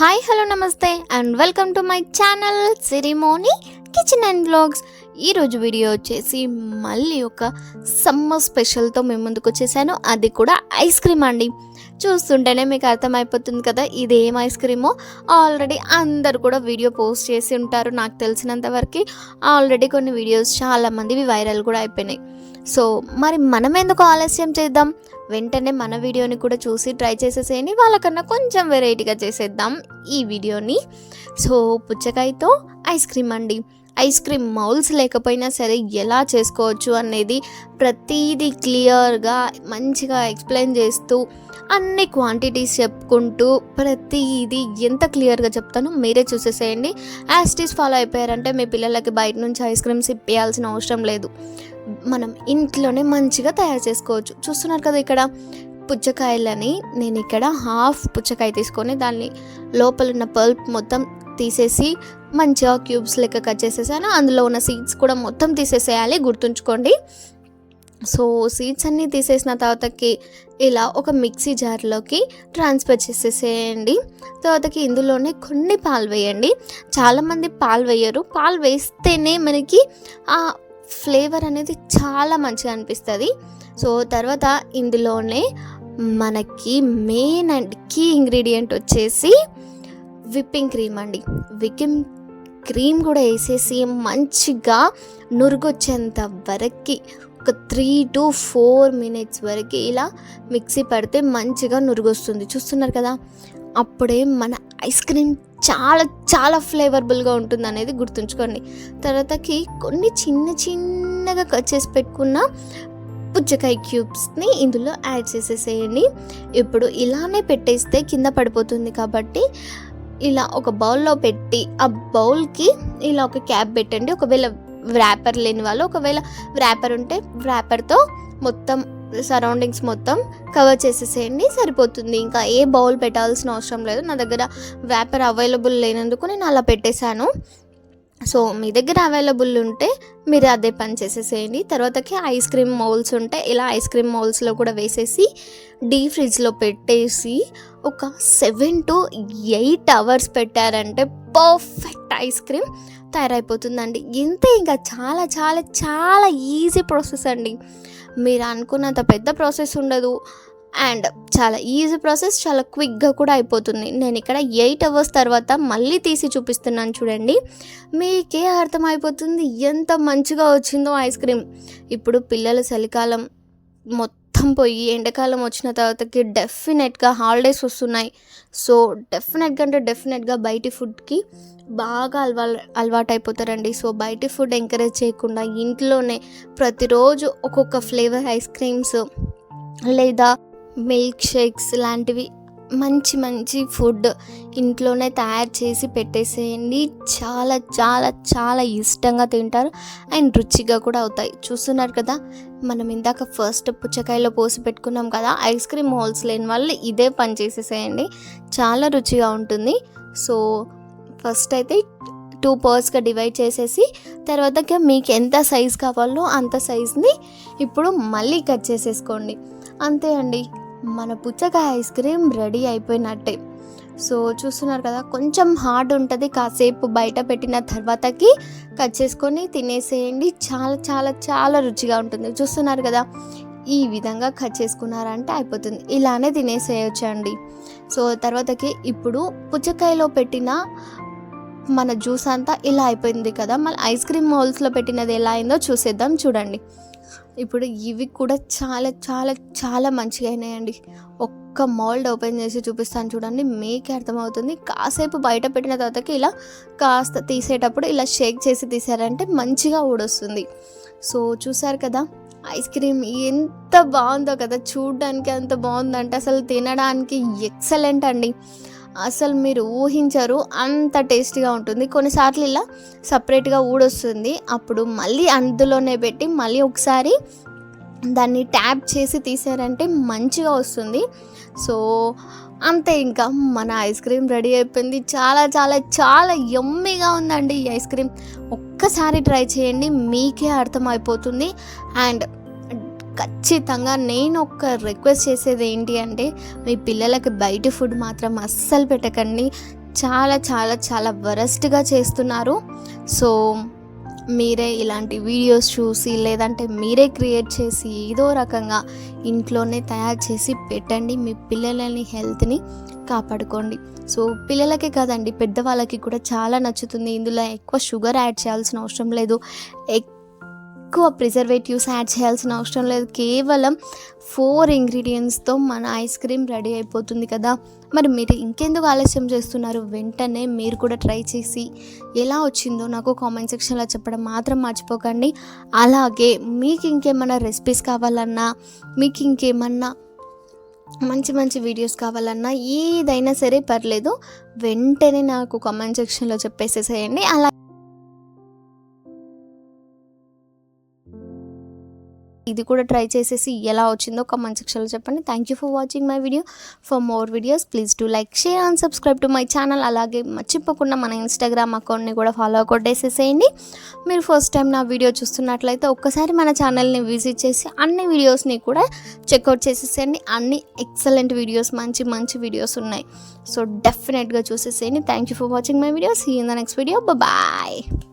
Hi hello నమస్తే and welcome to my channel Sirimoni kitchen and blogs ఈరోజు video వచ్చేసి మళ్ళీ ఒక సమ్మర్ స్పెషల్తో మేము ముందుకు వచ్చేసాను. అది కూడా ఐస్ క్రీమ్ అండి. చూస్తుంటేనే మీకు అర్థమైపోతుంది కదా ఇదేం ఐస్ క్రీమో ఆల్రెడీ అందరు కూడా వీడియో పోస్ట్ చేసి ఉంటారు. నాకు తెలిసినంత వరకు ఆల్రెడీ కొన్ని వీడియోస్ చాలామందివి వైరల్ కూడా అయిపోయినాయి. సో మరి మనం ఎందుకు ఆలస్యం చేద్దాం? వెంటనే మన వీడియోని కూడా చూసి ట్రై చేసేసేయండి. వాళ్ళకన్నా కొంచెం వెరైటీగా చేసేద్దాం ఈ వీడియోని. సో పుచ్చకాయతో ఐస్ క్రీమ్ అండి. ఐస్ క్రీమ్ మౌల్స్ లేకపోయినా సరే ఎలా చేసుకోవచ్చు అనేది ప్రతీదీ క్లియర్గా మంచిగా ఎక్స్ప్లెయిన్ చేస్తూ అన్ని క్వాంటిటీస్ చెప్పుకుంటూ ప్రతిదీ ఎంత క్లియర్గా చెప్తానో మీరే చూసేసేయండి. యాస్టీస్ ఫాలో అయిపోయారంటే మీ పిల్లలకి బయట నుంచి ఐస్ క్రీమ్స్ ఇప్పించాల్సిన అవసరం లేదు. మనం ఇంట్లోనే మంచిగా తయారు చేసుకోవచ్చు. చూస్తున్నారు కదా ఇక్కడ పుచ్చకాయలని నేను ఇక్కడ హాఫ్ పుచ్చకాయ తీసుకొని దాన్ని లోపల ఉన్న పల్ప్ మొత్తం తీసేసి మంచిగా క్యూబ్స్ లెక్క కట్ చేసేసాను. అందులో ఉన్న సీడ్స్ కూడా మొత్తం తీసేసేయాలి గుర్తుంచుకోండి. సో సీడ్స్ అన్నీ తీసేసిన తర్వాతకి ఇలా ఒక మిక్సీ జార్లోకి ట్రాన్స్ఫర్ చేసేసేయండి. తర్వాతకి ఇందులోనే కొన్ని పాలు వేయండి. చాలామంది పాలు వేయరు. పాలు వేస్తేనే మనకి ఫ్లేవర్ అనేది చాలా మంచిగా అనిపిస్తుంది. సో తర్వాత ఇందులోనే మనకి మెయిన్ అండ్ కీ ఇంగ్రీడియంట్ వచ్చేసి విప్పింగ్ క్రీమ్ అండి. విప్పింగ్ క్రీమ్ కూడా వేసేసి మంచిగా నురుగొచ్చేంత వరకు ఒక త్రీ టు ఫోర్ మినిట్స్ వరకు ఇలా మిక్సీ పడితే మంచిగా నురుగొస్తుంది. చూస్తున్నారు కదా? అప్పుడే మన ఐస్ క్రీమ్ చాలా చాలా ఫ్లేవర్బుల్గా ఉంటుంది అనేది గుర్తుంచుకోండి. తర్వాతకి కొన్ని చిన్న చిన్నగా కట్ చేసి పెట్టుకున్న పుచ్చకాయ క్యూబ్స్ని ఇందులో యాడ్ చేసేసేయండి. ఇప్పుడు ఇలానే పెట్టేస్తే కింద పడిపోతుంది కాబట్టి ఇలా ఒక బౌల్లో పెట్టి ఆ బౌల్కి ఇలా ఒక క్యాప్ పెట్టండి. ఒకవేళ వ్రాపర్ లేని వాళ్ళు ఒకవేళ వ్రాపర్ ఉంటే వ్రాపర్తో మొత్తం సరౌండింగ్స్ మొత్తం కవర్ చేసేసేయండి సరిపోతుంది. ఇంకా ఏ బౌల్ పెట్టాల్సిన అవసరం లేదు. నా దగ్గర వ్యాపర్ అవైలబుల్ లేనందుకు నేను అలా పెట్టేశాను. సో మీ దగ్గర అవైలబుల్ ఉంటే మీరు అదే పని చేసేసేయండి. తర్వాతకి ఐస్ క్రీమ్ మౌల్స్ ఉంటే ఇలా ఐస్ క్రీమ్ మౌల్స్లో కూడా వేసేసి డీ ఫ్రిడ్జ్లో పెట్టేసి ఒక సెవెన్ టు ఎయిట్ అవర్స్ పెట్టారంటే పర్ఫెక్ట్ ఐస్ క్రీమ్ తయారైపోతుందండి. ఇంతే ఇంకా చాలా చాలా చాలా ఈజీ ప్రాసెస్ అండి. మీరు అనుకున్నంత పెద్ద ప్రాసెస్ ఉండదు. అండ్ చాలా ఈజీ ప్రాసెస్ చాలా క్విక్గా కూడా అయిపోతుంది. నేను ఇక్కడ ఎయిట్ అవర్స్ తర్వాత మళ్ళీ తీసి చూపిస్తున్నాను చూడండి. మీకే అర్థమైపోతుంది ఎంత మంచిగా వచ్చిందో ఐస్ క్రీమ్. ఇప్పుడు పిల్లల చలికాలం మొత్తం పోయి ఎండాకాలం వచ్చిన తర్వాతకి డెఫినెట్గా హాలిడేస్ వస్తున్నాయి. సో డెఫినెట్గా అంటే డెఫినెట్గా బయటి ఫుడ్కి బాగా అలవా అలవాటు అయిపోతారండి సో బయటి ఫుడ్ ఎంకరేజ్ చేయకుండా ఇంట్లోనే ప్రతిరోజు ఒక్కొక్క ఫ్లేవర్ ఐస్ క్రీమ్స్ లేదా మిల్క్ షేక్స్ లాంటివి మంచి మంచి ఫుడ్ ఇంట్లోనే తయారు చేసి పెట్టేసేయండి. చాలా చాలా చాలా ఇష్టంగా తింటారు. అండ్ రుచిగా కూడా అవుతాయి. చూస్తున్నారు కదా మనం ఇందాక ఫస్ట్ పుచ్చకాయలో పోసి పెట్టుకున్నాం కదా ఐస్ క్రీమ్ హోల్స్ లేని వాళ్ళు ఇదే పని చేసేసేయండి. చాలా రుచిగా ఉంటుంది. సో ఫస్ట్ అయితే టూ పర్స్గా డివైడ్ చేసేసి తర్వాత మీకు ఎంత సైజ్ కావాలో అంత సైజ్ని ఇప్పుడు మళ్ళీ కట్ చేసేసుకోండి. అంతే అండి. మన పుచ్చకాయ ఐస్ క్రీమ్ రెడీ అయిపోయినట్టే. సో చూస్తున్నారు కదా కొంచెం హార్డ్ ఉంటుంది. కాసేపు బయట పెట్టిన తర్వాతకి కట్ చేసుకొని తినేసేయండి. చాలా చాలా చాలా రుచిగా ఉంటుంది. చూస్తున్నారు కదా ఈ విధంగా కట్ చేసుకున్నారంటే అయిపోతుంది. ఇలానే తినేసేయచ్చు అండి సో తర్వాతకి ఇప్పుడు పుచ్చకాయలో పెట్టిన మన జ్యూస్ అంతా ఇలా అయిపోయింది కదా మళ్ళీ ఐస్ క్రీమ్ హోల్స్లో పెట్టినది ఎలా అయిందో చూసేద్దాం. చూడండి. ఇప్పుడు ఇవి కూడా చాలా చాలా చాలా మంచిగా అయినాయండి. ఒక్క మోల్డ్ ఓపెన్ చేసి చూపిస్తాను చూడండి. మీకే అర్థమవుతుంది. కాసేపు బయట పెట్టిన తర్వాతకి ఇలా కాస్త తీసేటప్పుడు ఇలా షేక్ చేసి తీసారంటే మంచిగా ఊడొస్తుంది. సో చూసారు కదా ఐస్ క్రీమ్ ఎంత బాగుందో కదా. చూడడానికి ఎంత బాగుందంటే అసలు తినడానికి ఎక్సలెంట్ అండి. అసలు మీరు ఊహించరు అంత టేస్టీగా ఉంటుంది. కొన్నిసార్లు ఇలా సపరేట్గా ఊడొస్తుంది. అప్పుడు మళ్ళీ అందులోనే పెట్టి మళ్ళీ ఒకసారి దాన్ని ట్యాప్ చేసి తీసారంటే మంచిగా వస్తుంది. సో అంతే ఇంకా మన ఐస్ క్రీమ్ రెడీ అయిపోయింది. చాలా చాలా చాలా ఎమ్మిగా ఉందండి ఈ ఐస్ క్రీమ్. ఒక్కసారి ట్రై చేయండి మీకే అర్థమైపోతుంది. అండ్ ఖచ్చితంగా నేను ఒక రిక్వెస్ట్ చేసేది ఏంటి అంటే మీ పిల్లలకి బయట ఫుడ్ మాత్రం అస్సలు పెట్టకండి. చాలా చాలా చాలా వరస్ట్గా చేస్తున్నారు. సో మీరే ఇలాంటి వీడియోస్ చూసి లేదంటే మీరే క్రియేట్ చేసి ఏదో రకంగా ఇంట్లోనే తయారు చేసి పెట్టండి. మీ పిల్లలని హెల్త్ని కాపాడుకోండి. సో పిల్లలకే కాదండి పెద్దవాళ్ళకి కూడా చాలా నచ్చుతుంది. ఇందులో ఎక్కువ షుగర్ యాడ్ చేయాల్సిన అవసరం లేదు. ఎక్కువ ఎక్కువ ప్రిజర్వేటివ్స్ యాడ్ చేయాల్సిన అవసరం లేదు. కేవలం ఫోర్ ఇంగ్రీడియంట్స్తో మన ఐస్ క్రీమ్ రెడీ అయిపోతుంది కదా. మరి మీరు ఇంకెందుకు ఆలస్యం చేస్తున్నారు? వెంటనే మీరు కూడా ట్రై చేసి ఎలా వచ్చిందో నాకు కామెంట్ సెక్షన్లో చెప్పడం మాత్రం మర్చిపోకండి. అలాగే మీకు ఇంకేమన్నా రెసిపీస్ కావాలన్నా మీకు ఇంకేమన్నా మంచి మంచి వీడియోస్ కావాలన్నా ఏదైనా సరే పర్లేదు. వెంటనే నాకు కామెంట్ సెక్షన్లో చెప్పేసేసేయండి. అలా ఇది కూడా ట్రై చేసేసి ఎలా వచ్చిందో కామెంట్ సెక్షన్లో చెప్పండి. Thank you for watching my video for more videos please to like share and subscribe to my channel అలాగే మర్చిపోకుండా మన ఇన్స్టాగ్రామ్ అకౌంట్ని కూడా ఫాలో కొట్టేసేసేయండి. మీరు ఫస్ట్ టైం నా వీడియో చూస్తున్నట్లయితే ఒక్కసారి మన ఛానల్ని విజిట్ చేసి అన్ని వీడియోస్ని కూడా చెక్అవుట్ చేసేసేయండి. అన్ని ఎక్సలెంట్ వీడియోస్ మంచి మంచి వీడియోస్ ఉన్నాయి. సో డెఫినెట్గా చూసేసేయండి. Thank you for watching my videos ఈ in the next video bye